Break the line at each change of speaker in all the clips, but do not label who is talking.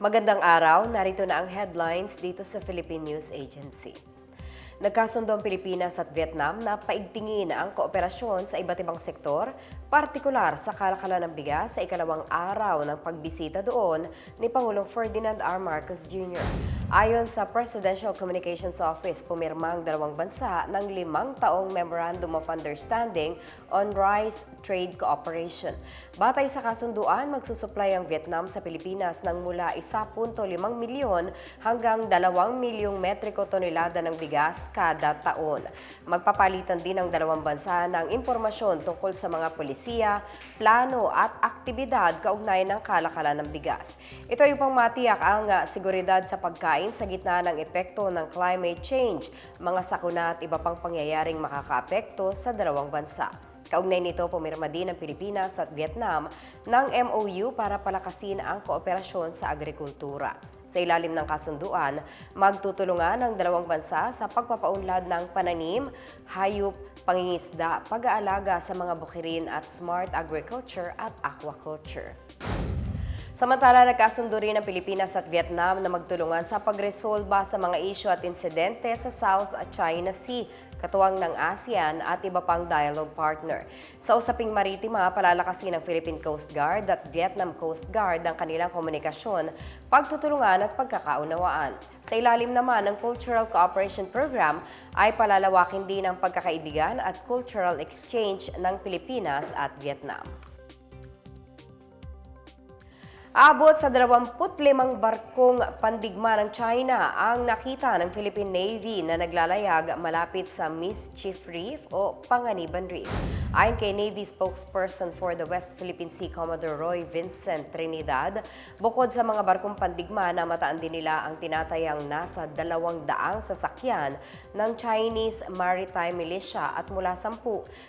Magandang araw, narito na ang headlines dito sa Philippine News Agency. Nagkasundo ang Pilipinas at Vietnam na paigtingin ang kooperasyon sa iba't ibang sektor, partikular sa kalakalan ng bigas sa ikalawang araw ng pagbisita doon ni Pangulong Ferdinand R. Marcos Jr. Ayon sa Presidential Communications Office, pumirma ang dalawang bansa ng limang taong Memorandum of Understanding on Rice Trade Cooperation. Batay sa kasunduan, magsusuplay ang Vietnam sa Pilipinas ng mula 1.5 milyon hanggang 2 milyong metriko tonelada ng bigas kada taon. Magpapalitan din ang dalawang bansa ng impormasyon tungkol sa mga polisiya, plano at aktibidad kaugnay ng kalakalan ng bigas. Ito ay upang matiyak ang ah, seguridad sa pagkain sa gitna ng epekto ng climate change, mga sakuna at iba pang pangyayaring makakaapekto sa dalawang bansa. Kaugnay nito, pumirma din ang Pilipinas at Vietnam ng MOU para palakasin ang kooperasyon sa agrikultura. Sa ilalim ng kasunduan, magtutulungan ang dalawang bansa sa pagpapaunlad ng pananim, hayop, pangingisda, pag-aalaga sa mga bukirin at smart agriculture at aquaculture. Samantala, nagkasundo rin ang Pilipinas at Vietnam na magtulungan sa pagresolba sa mga isyu at insidente sa South China Sea, katuwang ng ASEAN at iba pang dialogue partner. Sa usaping maritima, palalakasin ng Philippine Coast Guard at Vietnam Coast Guard ang kanilang komunikasyon, pagtutulungan at pagkakaunawaan. Sa ilalim naman ng Cultural Cooperation Program ay palalawakin din ang pagkakaibigan at cultural exchange ng Pilipinas at Vietnam. Abot sa 25 barkong pandigma ng China ang nakita ng Philippine Navy na naglalayag malapit sa Mischief Reef o Panganiban Reef. Ayon kay Navy spokesperson for the West Philippine Sea Commodore Roy Vincent Trinidad, bukod sa mga barkong pandigma na mataan din nila ang tinatayang nasa dalawang daang sasakyan ng Chinese Maritime Militia at mula 10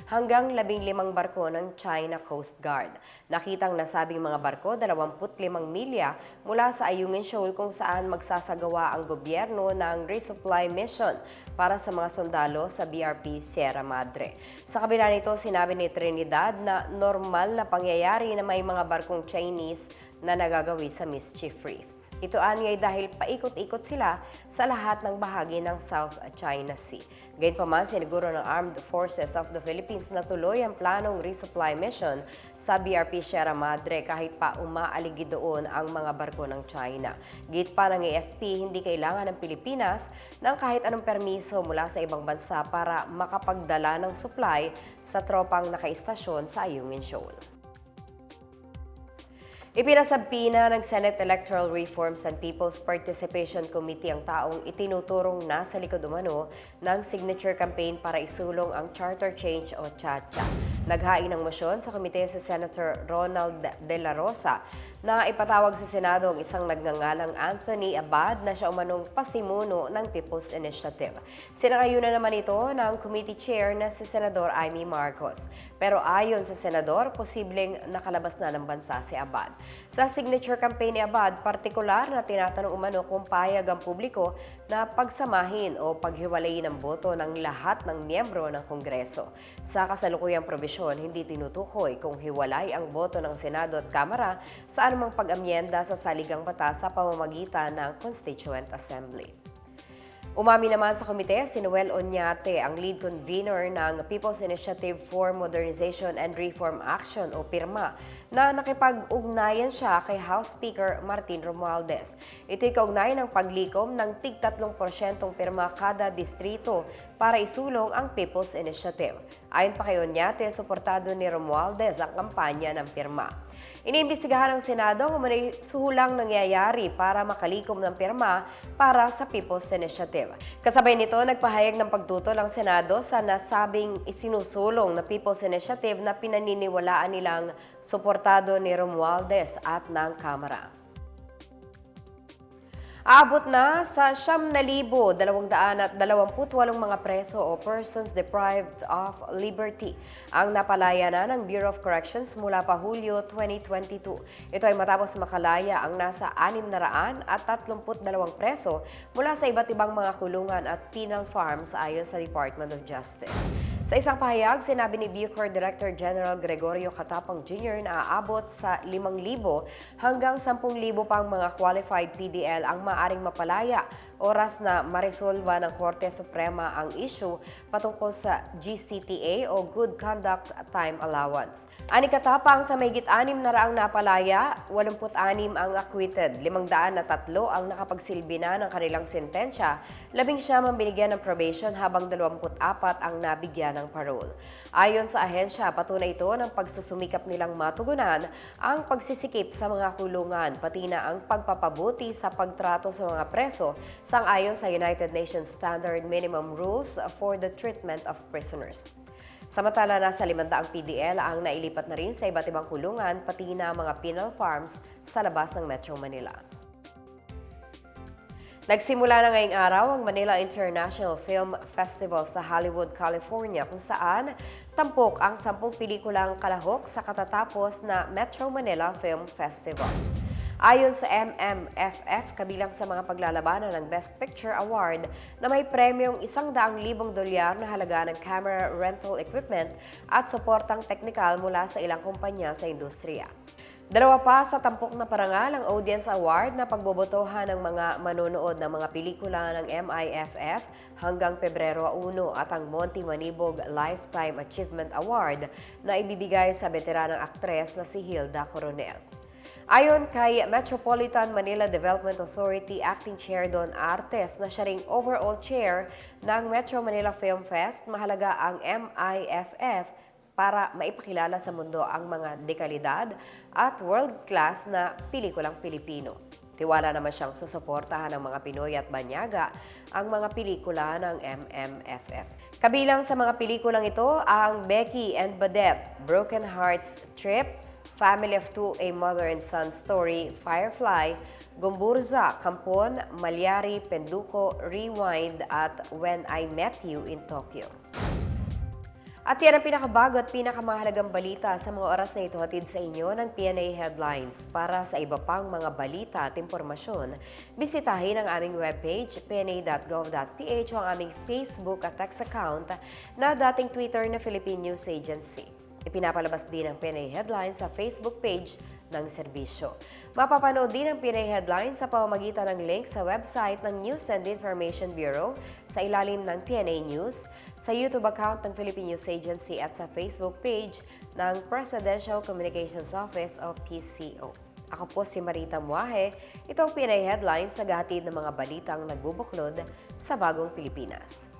hanggang 15 barko ng China Coast Guard. Nakitang nasabing mga barko 25 milya mula sa Ayungin Shoal kung saan magsasagawa ang gobyerno ng resupply mission para sa mga sundalo sa BRP Sierra Madre. Sa kabila nito, sinabi ni Trinidad na normal na pangyayari na may mga barkong Chinese na nagagawi sa Mischief Reef. Ito anyay dahil paikot-ikot sila sa lahat ng bahagi ng South China Sea. Gayunpaman, siniguro ng Armed Forces of the Philippines na tuloy ang planong resupply mission sa BRP Sierra Madre kahit pa umaaligid doon ang mga barko ng China. Git pa ng AFP, hindi kailangan ng Pilipinas ng kahit anong permiso mula sa ibang bansa para makapagdala ng supply sa tropang nakaistasyon sa Ayungin Shoal. Ipinasabi na ng Senate Electoral Reforms and People's Participation Committee ang taong itinuturong nasa likod umano ng signature campaign para isulong ang Charter Change o CHACHA. Naghain ng motion sa komite si Senator Ronald De La Rosa na ipatawag sa Senado ang isang nagngangalang Anthony Abad na siya umanong pasimuno ng People's Initiative. Sinangayunan naman ito ng committee chair na si Senador Amy Marcos. Pero ayon sa Senador, posibleng nakalabas na ng bansa si Abad. Sa signature campaign ni Abad, partikular na tinatanong umano kung payag ang publiko na pagsamahin o paghiwalayin ang boto ng lahat ng miyembro ng Kongreso. Sa kasalukuyang probisyon, hindi tinutukoy kung hiwalay ang boto ng Senado at Kamara sa anumang pag-amyenda sa saligang batas sa pamamagitan ng Constituent Assembly. Umami naman sa komite si Noel Oñate, ang lead convener ng People's Initiative for Modernization and Reform Action o PIRMA, na nakipag-ugnayan siya kay House Speaker Martin Romualdez. Ito'y kaugnay ng paglikom ng tig 3% pirma kada distrito para isulong ang People's Initiative. Ayon pa kay Oñate, suportado ni Romualdez ang kampanya ng pirma. Iniimbestigahan ng Senado kung may suhulang nangyayari para makalikom ng pirma para sa People's Initiative. Kasabay nito, nagpahayag ng pagtutol ang Senado sa nasabing isinusulong na People's Initiative na pinaniniwalaan nilang suportado ni Romualdez at ng Kamara. Aabot na sa 7,228 mga preso o persons deprived of liberty ang napalaya na ng Bureau of Corrections mula pa Hulyo 2022. Ito ay matapos makalaya ang nasa 600 at 32 preso mula sa iba't ibang mga kulungan at penal farms ayon sa Department of Justice. Sa isang pahayag, sinabi ni Bucor Director General Gregorio Catapang Jr. na aabot sa 5,000 hanggang 10,000 pang mga qualified PDL ang maaring mapalaya oras na maresolba ng Korte Suprema ang issue patungkol sa GCTA o Good Conduct Time Allowance. Ani katapang sa may anim na raang napalaya, 86 ang acquitted, 503 ang nakapagsilbi na ng kanilang sentensya, 11 ang binigyan ng probation habang 24 ang nabigyan ng parole. Ayon sa ahensya, patunay ito ng pagsusumikap nilang matugunan ang pagsisikip sa mga kulungan, pati na ang pagpapabuti sa pagtrato sa mga preso sang-ayon sa United Nations Standard Minimum Rules for the Treatment of Prisoners. Samantala, nasa 500 PDL ang nailipat na rin sa iba't ibang kulungan, pati na mga penal farms sa labas ng Metro Manila. Nagsimula na ngayong araw ang Manila International Film Festival sa Hollywood, California kung saan tampok ang sampung pelikulang kalahok sa katatapos na Metro Manila Film Festival. Ayon sa MMFF, kabilang sa mga paglalabanan ng Best Picture Award na may premyong isang daang libong dolyar na halaga ng camera rental equipment at suportang teknikal mula sa ilang kumpanya sa industriya. Dalawa pa sa tampok na parangal ang Audience Award na pagbobotohan ng mga manonood ng mga pelikula ng MIFF hanggang Pebrero 1 at ang Monty Manibog Lifetime Achievement Award na ibibigay sa veteranang aktres na si Hilda Coronel. Ayon kay Metropolitan Manila Development Authority Acting Chair Don Artes na siya ring overall chair ng Metro Manila Film Fest, mahalaga ang MIFF para maipakilala sa mundo ang mga dekalidad at world-class na pelikulang Pilipino. Tiwala naman siyang susuportahan ng mga Pinoy at Banyaga ang mga pelikula ng MMFF. Kabilang sa mga pelikulang ito ang Becky and Badette, Broken Hearts Trip, Family of Two, A Mother and Son Story, Firefly, Gumburza, Kampon, Malyari, Penduko, Rewind at When I Met You in Tokyo. At yan ang pinakabago at pinakamahalagang balita sa mga oras na ito hatid sa inyo ng PNA Headlines. Para sa iba pang mga balita at impormasyon, bisitahin ang aming webpage pna.gov.ph o ang aming Facebook at text account na dating Twitter na Philippine News Agency. Ipinapalabas din ang PNA Headlines sa Facebook page ng serbisyo. Mapapanood din ang PNA Headlines sa pamamagitan ng link sa website ng News and Information Bureau sa ilalim ng PNA News, sa YouTube account ng Philippine News Agency at sa Facebook page ng Presidential Communications Office o PCO. Ako po si Marita Muahe. Ito ang PNA Headlines sa gatid ng mga balitang nagbubuklod sa bagong Pilipinas.